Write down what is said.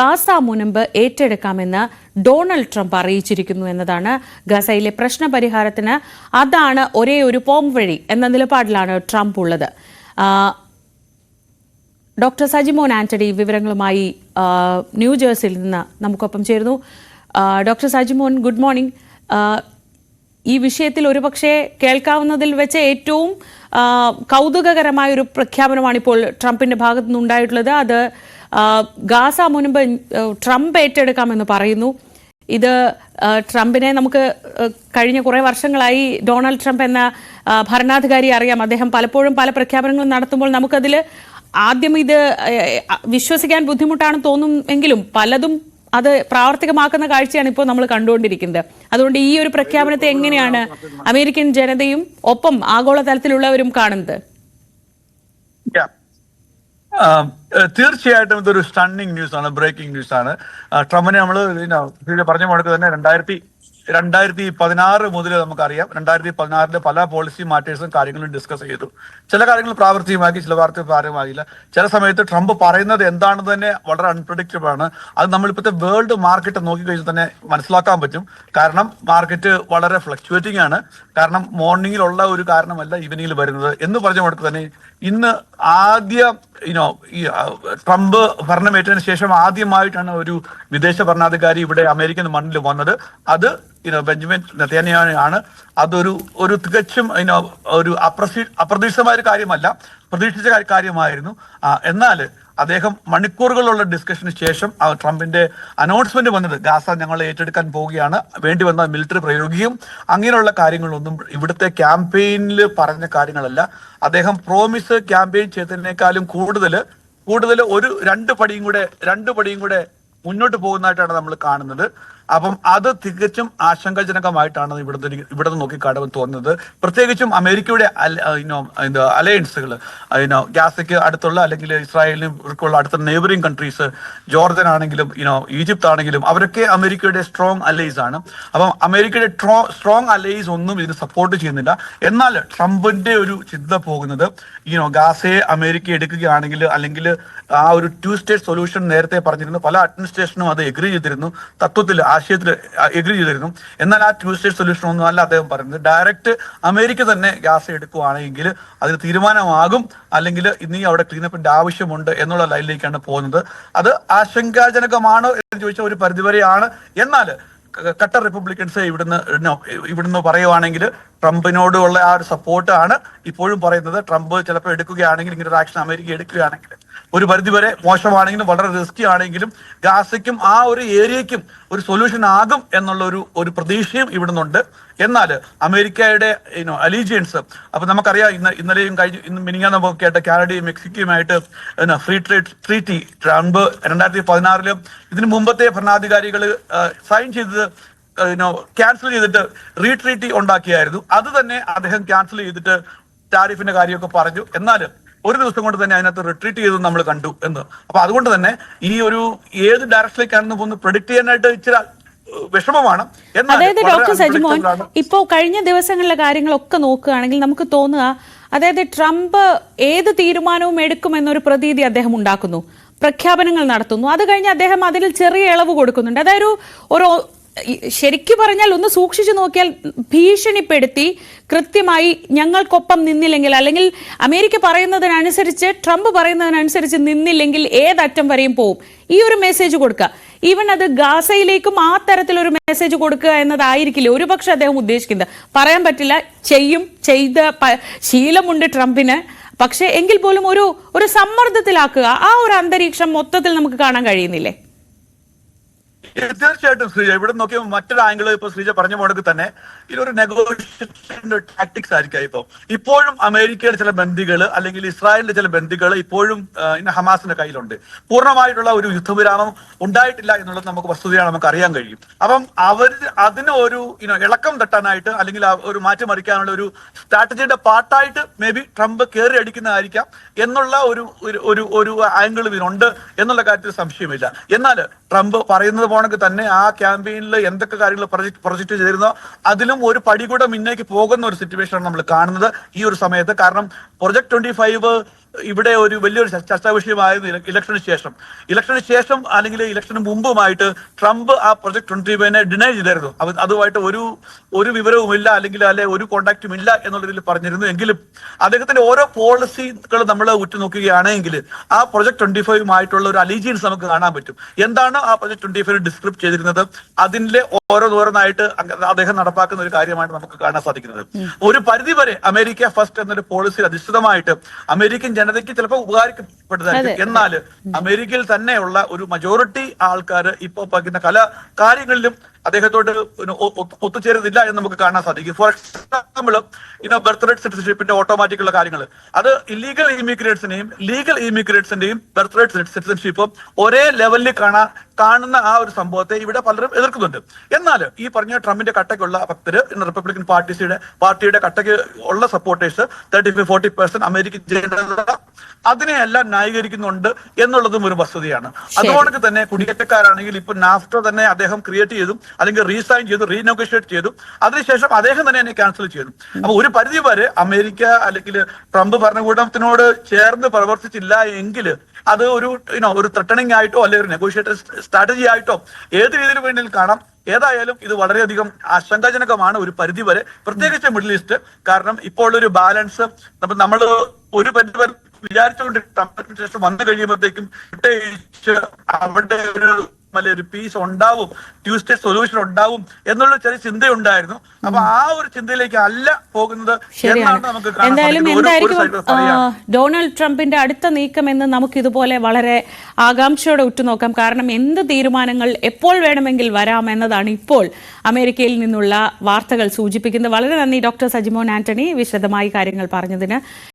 Gaza മുനമ്പ് ഏറ്റെടുക്കാമെന്ന് Donald Trump അറിയിച്ചിരിക്കുന്നു എന്നതാണ് ഗസയിലെ പ്രശ്ന പരിഹാരത്തിന് അതാണ് ഒരേ ഒരു പോം വഴി എന്ന നിലപാടിലാണ് ട്രംപ് ഉള്ളത്. ഡോക്ടർ സജിമോൻ ആന്റണി വിവരങ്ങളുമായി ന്യൂജേഴ്സിയിൽ നിന്ന് നമുക്കൊപ്പം ചേരുന്നു. Doctor Sajimon good morning. ഈ വിഷയത്തിൽ ഒരുപക്ഷെ കേൾക്കാവുന്നതിൽ വെച്ച് ഏറ്റവും കൗതുകകരമായ ഒരു പ്രഖ്യാപനമാണ് ഇപ്പോൾ ട്രംപിന്റെ ഭാഗത്തു നിന്നുണ്ടായിട്ടുള്ളത്. അത് ഗാസ മുൻപ് ട്രംപ് ഏറ്റെടുക്കാമെന്ന് പറയുന്നു. ഇത് ട്രംപിനെ നമുക്ക് കഴിഞ്ഞ കുറേ വർഷങ്ങളായി ഡൊണാൾഡ് ട്രംപ് എന്ന ഭരണാധികാരി അറിയാം. അദ്ദേഹം പലപ്പോഴും പല പ്രഖ്യാപനങ്ങളും നടത്തുമ്പോൾ നമുക്കതിൽ ആദ്യം ഇത് വിശ്വസിക്കാൻ ബുദ്ധിമുട്ടാണ് തോന്നുമെങ്കിലും പലതും അത് പ്രാവർത്തികമാക്കുന്ന കാഴ്ചയാണ് ഇപ്പോൾ നമ്മൾ കണ്ടുകൊണ്ടിരിക്കുന്നത്. അതുകൊണ്ട് ഈ ഒരു പ്രഖ്യാപനത്തെ എങ്ങനെയാണ് അമേരിക്കൻ ജനതയും ഒപ്പം ആഗോളതലത്തിലുള്ളവരും കാണുന്നത്. ആം, ഏഹ് തീർച്ചയായിട്ടും ഇതൊരു സ്റ്റണ്ണിങ് ന്യൂസ് ആണ് ബ്രേക്കിംഗ് ന്യൂസ് ആണ്. ആ, ട്രംപിനെ നമ്മൾ പറഞ്ഞ മുടക്ക് തന്നെ രണ്ടായിരത്തി രണ്ടായിരത്തി പതിനാറ് മുതൽ നമുക്കറിയാം. രണ്ടായിരത്തി പതിനാറിലെ പല പോളിസി മാറ്റേഴ്സും കാര്യങ്ങളും ഡിസ്കസ് ചെയ്തു. ചില കാര്യങ്ങൾ പ്രാവർത്തികമാക്കി ചില വാർത്തകൾ പ്രാവർത്തികമാകില്ല ചില സമയത്ത് ട്രംപ് പറയുന്നത് എന്താണെന്ന് തന്നെ വളരെ അൺപ്രഡിക്റ്റബിൾ ആണ്. അത് നമ്മളിപ്പോഴത്തെ വേൾഡ് മാർക്കറ്റ് നോക്കി നോക്കിക്കഴിഞ്ഞാൽ തന്നെ മനസ്സിലാക്കാൻ പറ്റും. കാരണം മാർക്കറ്റ് വളരെ ഫ്ലക്ച്വേറ്റിംഗ് ആണ്. കാരണം മോർണിംഗിലുള്ള ഒരു കാരണമല്ല ഈവനിങ്ങിൽ വരുന്നത്. എന്ന് പറഞ്ഞ കൊടുത്ത് തന്നെ ഇന്ന് ആദ്യ യുനോ ഈ ട്രംപ് ഭരണമേറ്റതിന് ശേഷം ആദ്യമായിട്ടാണ് ഒരു വിദേശ ഭരണാധികാരി ഇവിടെ അമേരിക്കൻ മണ്ണിൽ വന്നത്. അത് യുനോ ബെഞ്ചമിൻ നെത്തന്യാനാണ് അതൊരു ഒരു തികച്ചും ഇനോ ഒരു അപ്രസി അപ്രതീക്ഷിതമായ ഒരു കാര്യമല്ല. പ്രതീക്ഷിച്ച കാര്യമായിരുന്നു. എന്നാൽ അദ്ദേഹം മണിക്കൂറുകളുള്ള ഡിസ്കഷന് ശേഷം ട്രംപിന്റെ അനൗൺസ്മെന്റ് വന്നത് ഗാസ ഞങ്ങൾ ഏറ്റെടുക്കാൻ പോവുകയാണ്. വേണ്ടി വന്ന മിലിറ്ററി പ്രയോഗിക്കും അങ്ങനെയുള്ള കാര്യങ്ങളൊന്നും ഇവിടുത്തെ ക്യാമ്പയിനിൽ പറഞ്ഞ കാര്യങ്ങളല്ല. അദ്ദേഹം പ്രോമിസ് ക്യാമ്പയിൻ ചെയ്തതിനേക്കാളും കൂടുതൽ കൂടുതൽ ഒരു രണ്ട് പടിയും കൂടെ രണ്ട് പടിയും കൂടെ മുന്നോട്ട് പോകുന്നതായിട്ടാണ് നമ്മൾ കാണുന്നത്. അപ്പം അത് തികച്ചും ആശങ്കാജനകമായിട്ടാണ് ഇവിടുത്തെ ഇവിടെ നോക്കി കടവ് തോന്നുന്നത്. പ്രത്യേകിച്ചും അമേരിക്കയുടെ അലയൻസുകൾ ഇനോ ഗാസയ്ക്ക് അടുത്തുള്ള അല്ലെങ്കിൽ ഇസ്രായേലിനും ഇവർക്കുള്ള അടുത്ത നെയ്ബറിംഗ് കൺട്രീസ് ജോർജൻ ആണെങ്കിലും ഇനോ ഈജിപ്ത് ആണെങ്കിലും അവരൊക്കെ അമേരിക്കയുടെ സ്ട്രോങ് അലൈസ് ആണ്. അപ്പം അമേരിക്കയുടെ സ്ട്രോങ് അലൈസ് ഒന്നും ഇതിന് സപ്പോർട്ട് ചെയ്യുന്നില്ല. എന്നാൽ ട്രംപിന്റെ ഒരു ചിന്ത പോകുന്നത് ഇനോ ഗാസയെ അമേരിക്ക എടുക്കുകയാണെങ്കിൽ അല്ലെങ്കിൽ ആ ഒരു ടു സ്റ്റേറ്റ് സൊല്യൂഷൻ നേരത്തെ പറഞ്ഞിരുന്നു. പല അഡ്മിനിസ്ട്രേഷനും അത് എഗ്രി ചെയ്തിരുന്നു. തത്വത്തിൽ ആശയത്തിൽ എഗ്രി ചെയ്തിരുന്നു. എന്നാൽ ആ ടു സ്റ്റേറ്റ് സൊല്യൂഷൻ ഒന്നും അല്ല അദ്ദേഹം പറയുന്നത് ഡയറക്റ്റ് അമേരിക്ക തന്നെ ഗ്യാസ് എടുക്കുകയാണെങ്കിൽ അതിന് തീരുമാനമാകും. അല്ലെങ്കിൽ ഇനി അവിടെ ക്ലീനപ്പിന്റെ ആവശ്യമുണ്ട് എന്നുള്ള ലൈനിലേക്കാണ് പോകുന്നത്. അത് ആശങ്കാജനകമാണോ എന്ന് ചോദിച്ചാൽ ഒരു പരിധിവരെയാണ്. എന്നാൽ ഖട്ടർ റിപ്പബ്ലിക്കൻസ് ഇവിടുന്ന് ഇവിടുന്ന് പറയുവാണെങ്കിൽ ട്രംപിനോടുള്ള ആ ഒരു സപ്പോർട്ടാണ് ഇപ്പോഴും പറയുന്നത് ട്രംപ് ചിലപ്പോൾ എടുക്കുകയാണെങ്കിൽ ഇങ്ങനെ ഒരു ആക്ഷൻ അമേരിക്ക എടുക്കുകയാണെങ്കിൽ. ഒരു പരിധിവരെ മോശമാണെങ്കിലും വളരെ റിസ്കി ആണെങ്കിലും ഗാസയ്ക്കും ആ ഒരു ഏരിയയ്ക്കും ഒരു സൊല്യൂഷൻ ആകും എന്നുള്ള ഒരു ഒരു പ്രതീക്ഷയും ഇവിടുന്നുണ്ട്. എന്നാൽ അമേരിക്കയുടെ അലീജിയൻസ് അപ്പൊ നമുക്കറിയാം ഇന്ന് ഇന്നലെയും കഴിഞ്ഞ ഇന്ന് മിനിങ്ങാൻ നമുക്ക് കേട്ട കാനഡയും മെക്സിക്കോയുമായിട്ട് ഫ്രീ ട്രേഡ് ട്രീറ്റി ട്രംപ് രണ്ടായിരത്തി പതിനാറിലും ഇതിന് മുമ്പത്തെ ഭരണാധികാരികൾ സൈൻ ചെയ്തത് ക്യാൻസൽ ചെയ്തിട്ട് റീട്രീറ്റി ഉണ്ടാക്കിയായിരുന്നു. അത് തന്നെ അദ്ദേഹം ക്യാൻസൽ ചെയ്തിട്ട് ടാരിഫിന്റെ കാര്യമൊക്കെ പറഞ്ഞു. എന്നാൽ ഒരു ദിവസം കൊണ്ട് തന്നെ അതിനകത്ത് റിട്രീറ്റ് ചെയ്തത് നമ്മൾ കണ്ടു എന്ന്. അപ്പൊ അതുകൊണ്ട് തന്നെ ഈ ഒരു ഏത് ഡയറക്ഷനിലേക്കാണെന്ന് ഒന്ന് പ്രൊഡിക്ട് ചെയ്യാനായിട്ട് ഇച്ചിരി വിഷമമാണ്. അതായത് ഡോക്ടർ സജിമോൻ ഇപ്പോ ഇപ്പോൾ കഴിഞ്ഞ ദിവസങ്ങളിലെ കാര്യങ്ങളൊക്കെ നോക്കുകയാണെങ്കിൽ നമുക്ക് തോന്നുക അതായത് ട്രംപ് ഏത് തീരുമാനവും എടുക്കുമെന്നൊരു പ്രതീതി അദ്ദേഹം ഉണ്ടാക്കുന്നു. പ്രഖ്യാപനങ്ങൾ നടത്തുന്നു. അത് കഴിഞ്ഞ് അദ്ദേഹം അതിൽ ചെറിയ ഇളവ് കൊടുക്കുന്നുണ്ട്. അതായത് ഒരു ശരിക്കു പറഞ്ഞാൽ ഒന്ന് സൂക്ഷിച്ചു നോക്കിയാൽ ഭീഷണിപ്പെടുത്തി കൃത്യമായി ഞങ്ങൾക്കൊപ്പം നിന്നില്ലെങ്കിൽ അല്ലെങ്കിൽ അമേരിക്ക പറയുന്നതിനനുസരിച്ച് ട്രംപ് പറയുന്നതിനനുസരിച്ച് നിന്നില്ലെങ്കിൽ ഏതറ്റം വരെയും പോവും. ഈ ഒരു മെസ്സേജ് കൊടുക്കുക ഈവൻ അത് ഗാസയിലേക്കും ആ തരത്തിലൊരു മെസ്സേജ് കൊടുക്കുക എന്നതായിരിക്കില്ല ഒരുപക്ഷെ അദ്ദേഹം ഉദ്ദേശിക്കുന്നത്. പറയാൻ പറ്റില്ല ചെയ്യും ചെയ്ത ശീലമുണ്ട് ട്രംപിന്. പക്ഷേ എങ്കിൽ പോലും ഒരു ഒരു സമ്മർദ്ദത്തിലാക്കുക. ആ ഒരു അന്തരീക്ഷം മൊത്തത്തിൽ നമുക്ക് കാണാൻ കഴിയുന്നില്ലേ? തീർച്ചയായിട്ടും ശ്രീജ. ഇവിടെ നോക്കിയാൽ മറ്റൊരു ആംഗിൾ ഇപ്പൊ ശ്രീജ പറഞ്ഞ പോണക്ക് തന്നെ ഇതൊരു നെഗോഷിയേഷൻ ടാക്ടിക്സ് ആയിരിക്കാം ഇപ്പൊ. ഇപ്പോഴും അമേരിക്കയുടെ ചില ബന്ദികൾ അല്ലെങ്കിൽ ഇസ്രായേലിന്റെ ചില ബന്ദികൾ ഇപ്പോഴും ഇന്ന് ഹമാസിന്റെ കയ്യിലുണ്ട്. പൂർണമായിട്ടുള്ള ഒരു യുദ്ധവിരാമം ഉണ്ടായിട്ടില്ല എന്നുള്ളത് നമുക്ക് വസ്തുതയാണ് നമുക്ക് അറിയാൻ കഴിയും. അപ്പം അവർ അതിന് ഒരു ഇനോ ഇളക്കം തട്ടാനായിട്ട് അല്ലെങ്കിൽ ഒരു മാറ്റിമറിക്കാനുള്ള ഒരു സ്ട്രാറ്റജിയുടെ പാർട്ടായിട്ട് മേ ബി ട്രംപ് കയറി അടിക്കുന്നതായിരിക്കാം എന്നുള്ള ഒരു- ഒരു ഒരു ആംഗിൾ ഇതിനുണ്ട് എന്നുള്ള കാര്യത്തിൽ സംശയമില്ല. എന്നാൽ ട്രംപ് പറയുന്നത് പോണെങ്കിൽ തന്നെ ആ ക്യാമ്പയിനിൽ എന്തൊക്കെ കാര്യങ്ങൾ പ്രൊജക്ട് ചെയ്തിരുന്നോ അതിലും ഒരു പടി കൂടെ മുന്നേക്ക് പോകുന്ന ഒരു സിറ്റുവേഷൻ നമ്മൾ കാണുന്നത് ഈ ഒരു സമയത്ത്. കാരണം പ്രൊജക്ട് ട്വന്റി ഫൈവ് ഇവിടെ ഒരു വലിയൊരു ചർച്ച- വിഷയമായിരുന്നു ഇലക്ഷന് ശേഷം. ഇലക്ഷന് ശേഷം അല്ലെങ്കിൽ ഇലക്ഷന് മുമ്പുമായിട്ട് ട്രംപ് ആ പ്രൊജക്ട് ട്വന്റി ഫൈവിനെ ഡിനൈ ചെയ്തായിരുന്നു അതുമായിട്ട് ഒരു ഒരു വിവരവുമില്ല അല്ലെങ്കിൽ അല്ലെ ഒരു കോണ്ടാക്റ്റും ഇല്ല എന്നുള്ള രീതിയിൽ പറഞ്ഞിരുന്നു. എങ്കിലും അദ്ദേഹത്തിന്റെ ഓരോ പോളിസികൾ നമ്മൾ ഉറ്റുനോക്കുകയാണെങ്കിൽ ആ പ്രൊജക്ട് ട്വന്റി ഫൈവുമായിട്ടുള്ള ഒരു അലീജിയൻസ് നമുക്ക് കാണാൻ പറ്റും. എന്താണ് ആ പ്രൊജക്ട് ട്വന്റി ഫൈവ് ഡിസ്ക്രിപ്റ്റ് ചെയ്തിരുന്നത് അതിന്റെ ഓരോന്നോരോന്നായിട്ട് അദ്ദേഹം നടപ്പാക്കുന്ന ഒരു കാര്യമായിട്ട് നമുക്ക് കാണാൻ സാധിക്കുന്നത്. ഒരു പരിധി വരെ അമേരിക്ക ഫസ്റ്റ് എന്നൊരു പോളിസി അധിഷ്ഠിതമായിട്ട് അമേരിക്കൻ ജനതയ്ക്ക് ചിലപ്പോൾ ഉപകാരപ്പെട്ടതായിരിക്കും എന്നാൽ അമേരിക്കയിൽ തന്നെയുള്ള ഒരു മജോറിറ്റി ആൾക്കാർ ഇപ്പോൾ പറയുന്ന പല കാര്യങ്ങളിലും അദ്ദേഹത്തോട് ഒത്തുചേരുന്നില്ല എന്ന് നമുക്ക് കാണാൻ സാധിക്കും. ഫോർ എക്സാമ്പിൾ ഇന്ന ബർത്ത് റേറ്റ് സിറ്റിസൺഷിപ്പിന്റെ ഓട്ടോമാറ്റിക് ഉള്ള കാര്യങ്ങൾ അത് ഇല്ലീഗൽ ഇമിഗ്രേറ്റ്സിനെയും ലീഗൽ ഇമിഗ്രേറ്റ്സിന്റെയും ബർത്ത് റേറ്റ് സിറ്റിസൺഷിപ്പും ഒരേ ലെവലിൽ കാണാൻ കാണുന്ന ആ ഒരു സംഭവത്തെ ഇവിടെ പലരും എതിർക്കുന്നുണ്ട്. എന്നാൽ ഈ പറഞ്ഞ ട്രംപിന്റെ കട്ടയ്ക്കുള്ള ഭക്തര് റിപ്പബ്ലിക്കൻ പാർട്ടിയുടെ പാർട്ടിയുടെ കട്ടയ്ക്ക് ഉള്ള supporters thirty five forty percent American ജനത അതിനെയെല്ലാം ന്യായീകരിക്കുന്നുണ്ട് എന്നുള്ളതും ഒരു വസ്തുതയാണ്. അതുകൊണ്ട് തന്നെ കുടിയേറ്റക്കാരാണെങ്കിൽ ഇപ്പൊ നാഫ്റ്റോ തന്നെ അദ്ദേഹം ക്രിയേറ്റ് ചെയ്തു അല്ലെങ്കിൽ റീസൈൻ ചെയ്തു റീനോഗേഷ്യേറ്റ് ചെയ്തു. അതിനുശേഷം അദ്ദേഹം തന്നെ എന്നെ ക്യാൻസൽ ചെയ്തു. അപ്പൊ ഒരു പരിധി വരെ അമേരിക്ക അല്ലെങ്കിൽ ട്രംപ് ഭരണകൂടത്തിനോട് ചേർന്ന് പ്രവർത്തിച്ചില്ല എങ്കിൽ അത് ഒരു യുനോ ഒരു ത്രട്ടണിംഗ് ആയിട്ടോ അല്ലെങ്കിൽ ഒരു നെഗോഷിയേറ്റർ സ്ട്രാറ്റജി ആയിട്ടോ ഏത് രീതിയിൽ വേണമെങ്കിലും കാണാം. ഏതായാലും ഇത് വളരെയധികം ആശങ്കാജനകമാണ് ഒരു പരിധി വരെ. പ്രത്യേകിച്ച് മിഡിൽ ഈസ്റ്റ് കാരണം ഇപ്പോൾ ഒരു ബാലൻസ് നമ്മൾ ഒരു പരിധി വരെ വിചാരിച്ചുകൊണ്ട് ട്രംപിന് ശേഷം വന്നു കഴിയുമ്പോഴത്തേക്കും അവിടെ ഒരു ഒരു പീസ് ഉണ്ടാവും ട്യൂസ്ഡേ സൊല്യൂഷൻ ഉണ്ടാവും എന്നുള്ള ചെറിയ ചിന്തയുണ്ടായിരുന്നു. അപ്പൊ ആ ഒരു ചിന്തയിലേക്ക് അല്ല പോകുന്നത് എന്നാണ് നമുക്ക് എന്തായാലും എന്തായിരിക്കും ഡൊണാൾഡ് ട്രംപിന്റെ അടുത്ത നീക്കം എന്ന് നമുക്ക് ഇതുപോലെ വളരെ ആകാംക്ഷയോടെ ഉറ്റുനോക്കാം. കാരണം എന്ത് തീരുമാനങ്ങൾ എപ്പോൾ വേണമെങ്കിൽ വരാം എന്നതാണ് ഇപ്പോൾ അമേരിക്കയിൽ നിന്നുള്ള വാർത്തകൾ സൂചിപ്പിക്കുന്നത്. വളരെ നന്ദി ഡോക്ടർ സജിമോൻ ആന്റണി വിശദമായി കാര്യങ്ങൾ പറഞ്ഞതിന്.